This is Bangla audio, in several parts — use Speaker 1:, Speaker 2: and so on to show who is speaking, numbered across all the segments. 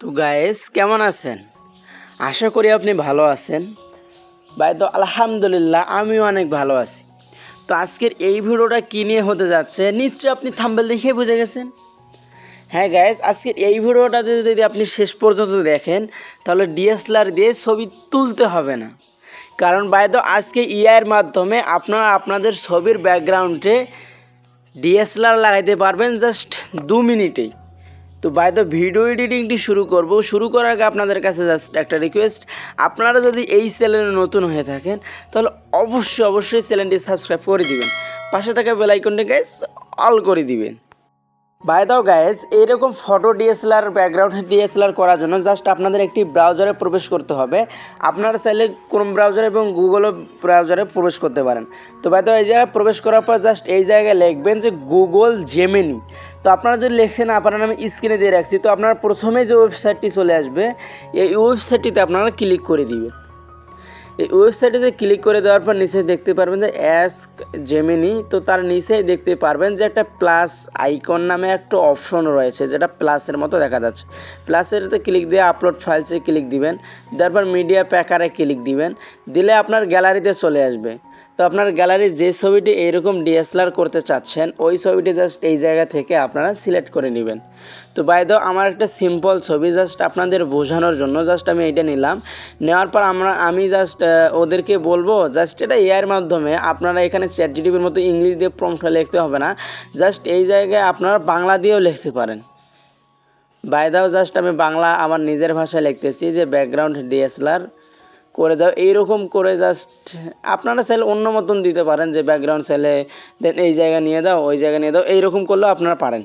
Speaker 1: তো গায়েস কেমন আছেন? আশা করি আপনি ভালো আছেন। ভাই, তো আলহামদুলিল্লাহ, আমিও অনেক ভালো আছি। তো আজকের এই ভিডিওটা কী নিয়ে হতে যাচ্ছে, নিশ্চয়ই আপনি থাম্বেল দেখে বুঝে গেছেন। হ্যাঁ গাইস আজকের এই ভিডিওটাতে যদি আপনি শেষ পর্যন্ত দেখেন, তাহলে ডিএসএলআর দিয়ে ছবি তুলতে হবে না। কারণ বাইদ আজকে ইআইয়ের মাধ্যমে আপনারা আপনাদের ছবির ব্যাকগ্রাউন্ডে ডিএসএলআর লাগাইতে পারবেন জাস্ট দু মিনিটেই। তো বাই দ্য ভিডিও এডিটিংটি শুরু করব। শুরু করার আগে আপনাদের কাছে জাস্ট একটা রিকোয়েস্ট আপনারা যদি এই চ্যানেলে নতুন হয়ে থাকেন, তাহলে অবশ্যই অবশ্যই চ্যানেলটি সাবস্ক্রাইব করে দিবেন। পাশে থাকা বেলাইকনটি গাইস অল করে দিবেন। বাই দাও গাইজ এইরকম ফটো ডিএসএলআর ব্যাকগ্রাউন্ড ডিএসএলআর করার জন্য জাস্ট আপনাদের একটি ব্রাউজারে প্রবেশ করতে হবে। আপনারা চাইলে ক্রোম ব্রাউজার এবং গুগলও ব্রাউজারে প্রবেশ করতে পারেন। তো বাই দাও এই জায়গায় প্রবেশ করার পর জাস্ট এই জায়গায় লিখবেন যে গুগল জেমেনি তো আপনারা যদি লেখেন আপনারা আমি স্ক্রিনে দিয়ে রাখছি, তো আপনার প্রথমে যে ওয়েবসাইটটি চলে আসবে, এই ওয়েবসাইটটিতে আপনারা ক্লিক করে দিবেন। এই ওয়েবসাইটে ক্লিক করে দেওয়ার পর নিচে দেখতে পারবেন যে অ্যাস্ক জেমিনি তো তার নিচেই দেখতে পারবেন যে একটা প্লাস আইকন নামে একটা অপশন রয়েছে, যেটা প্লাসের মতো দেখা যাচ্ছে। প্লাসেরতে ক্লিক দিয়ে আপলোড ফাইলসে ক্লিক দিবেন তারপর মিডিয়া প্যাকারে ক্লিক দিবেন, দিলে আপনার গ্যালারিতে চলে আসবে। তো আপনার গ্যালারির যে ছবিটি এইরকম ডিএসএলআর করতে চাচ্ছেন, ওই ছবিটি জাস্ট এই জায়গা থেকে আপনারা সিলেক্ট করে নেবেন। তো বাই দ্য আমার একটা সিম্পল ছবি জাস্ট আপনাদের বোঝানোর জন্য জাস্ট আমি এইটা নিলাম। নেওয়ার পর আমরা, আমি জাস্ট ওদেরকে বলব জাস্ট এটা এআইয়ের মাধ্যমে আপনারা এখানে চ্যাট জিটিভির মতো ইংলিশ দিয়ে প্রম্পটটা লিখতে হবে না। জাস্ট এই জায়গায় আপনারা বাংলা দিয়েও লিখতে পারেন। বাই দাও জাস্ট আমি বাংলা আমার নিজের ভাষায় লিখতেছি যে ব্যাকগ্রাউন্ড ডিএসএলআর করে দাও এইরকম করে জাস্ট আপনারা চাইলে অন্য মতন দিতে পারেন যে ব্যাকগ্রাউন্ড চাইলে দেন এই জায়গা নিয়ে দাও, ওই জায়গা নিয়ে দাও, এইরকম করলেও আপনারা পারেন।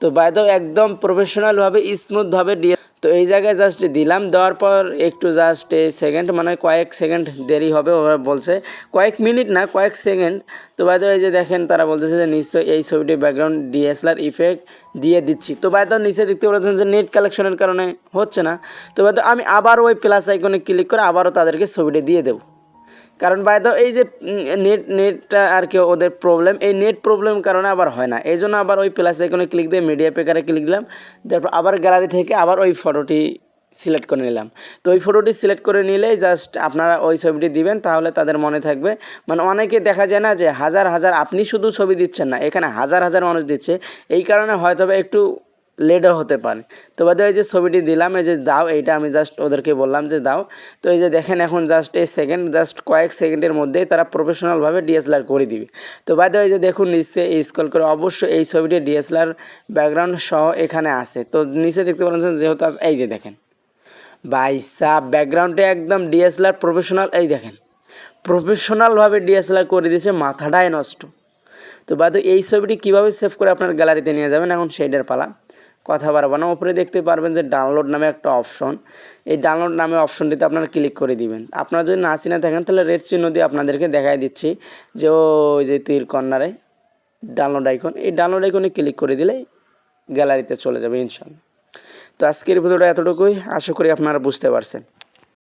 Speaker 1: তো বাই দাও একদম প্রফেশনালভাবে স্মুথভাবে দিয়ে তো এই জায়গায় জাস্ট দিলাম, দেওয়ার পর একটু জাস্ট সেকেন্ড মানে কয়েক সেকেন্ড দেরি হবে ওরা বলছে। কয়েক মিনিট না, কয়েক সেকেন্ড তো বাদ এই যে দেখেন, তারা বলতেছে যে নিশ্চয়ই এই ছবিটি ব্যাকগ্রাউন্ড ডিএসএলআর ইফেক্ট দিয়ে দিচ্ছি। তো বাদ নিচে দেখতে পাচ্ছেন যে নেট কালেকশনের কারণে হচ্ছে না। তো বাদ আমি আবার ওই প্লাস আইকনে ক্লিক করে আবারও তাদেরকে ছবিটি দিয়ে দেবো। কারণ বাই দ্য এই যে নেট নেটটা আর কি ওদের প্রবলেম এই নেট প্রবলেম কারণে আবার হয় না। এই জন্য আবার ওই প্লাস আইকনে ক্লিক দিয়ে মিডিয়া পেকারে ক্লিক দিলাম। তারপর আবার গ্যালারি থেকে আবার ওই ফটোটি সিলেক্ট করে নিলাম। তো ওই ফটোটি সিলেক্ট করে নিলেই জাস্ট আপনারা ওই ছবিটি দিবেন, তাহলে তাদের মনে থাকবে। মানে অনেকে দেখা যায় না যে হাজার হাজার আপনি শুধু ছবি দিচ্ছেন না, এখানে হাজার হাজার মানুষ দিচ্ছে। এই কারণে হয়তো একটু লেটও হতে পারে। তো বাদে এই যে ছবিটি দিলাম, এই যে দাও, এইটা আমি জাস্ট ওদেরকে বললাম যে দাও। তো এই যে দেখেন এখন জাস্ট এই সেকেন্ড জাস্ট কয়েক সেকেন্ডের মধ্যেই তারা প্রফেশনালভাবে ডিএসএলআর করে দিবে। তো বাদে এই যে দেখুন নিচে স্কল করে অবশ্যই এই ছবিটি ডিএসএলআর ব্যাকগ্রাউন্ড সহ এখানে আছে। তো নিচে দেখতে পাচ্ছেন যেহেতু আছে এই যে দেখেন। বাইসা ব্যাকগ্রাউন্ডে একদম ডিএসএলআর প্রফেশনাল এই দেখেন। প্রফেশনালভাবে ডিএসএলআর করে দিয়েছে, মাথাটাই নষ্ট। তো বাদে এই ছবিটি কীভাবে সেভ করে আপনার গ্যালারিতে নিয়ে যাবেন, এখন সেইটার পালা। কথা বাড়াবো না। ওপরে দেখতে পারবেন যে ডাউনলোড নামে একটা অপশন এই ডাউনলোড নামে অপশনটিতে আপনারা ক্লিক করে দিবেন। আপনারা যদি না চিনে থাকেন, তাহলে রেড চিহ্ন দিয়ে আপনাদেরকে দেখাই দিচ্ছি যে ওই যে তীর কর্নারে ডাউনলোড আইকন এই ডাউনলোড আইকনে ক্লিক করে দিলে গ্যালারিতে চলে যাবে ইনশাল্লাহ তো আজকের ভিডিওটা এতটুকুই। আশা করি আপনারা বুঝতে পারছেন।